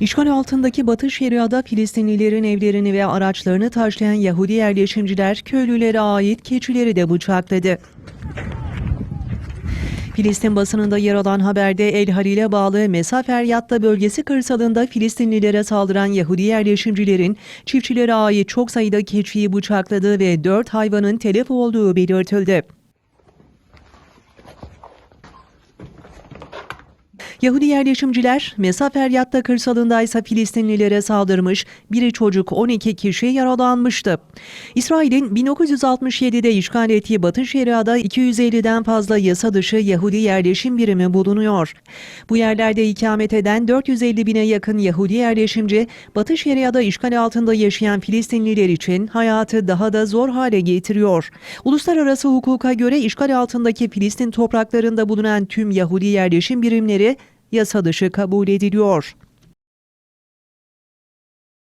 İşgal altındaki Batı Şeria'da Filistinlilerin evlerini ve araçlarını taşlayan Yahudi yerleşimciler köylülere ait keçileri de bıçakladı. Filistin basınında yer alan haberde El Halil'e bağlı Mesaferyatta bölgesi kırsalında Filistinlilere saldıran Yahudi yerleşimcilerin çiftçilere ait çok sayıda keçiyi bıçakladığı ve dört hayvanın telef olduğu belirtildi. Yahudi yerleşimciler Mesaferyatta kırsalında ise Filistinlilere saldırmış, biri çocuk 12 kişi yaralanmıştı. İsrail'in 1967'de işgal ettiği Batı Şeria'da 250'den fazla yasa dışı Yahudi yerleşim birimi bulunuyor. Bu yerlerde ikamet eden 450 bine yakın Yahudi yerleşimci, Batı Şeria'da işgal altında yaşayan Filistinliler için hayatı daha da zor hale getiriyor. Uluslararası hukuka göre işgal altındaki Filistin topraklarında bulunan tüm Yahudi yerleşim birimleri yasa dışı kabul ediliyor.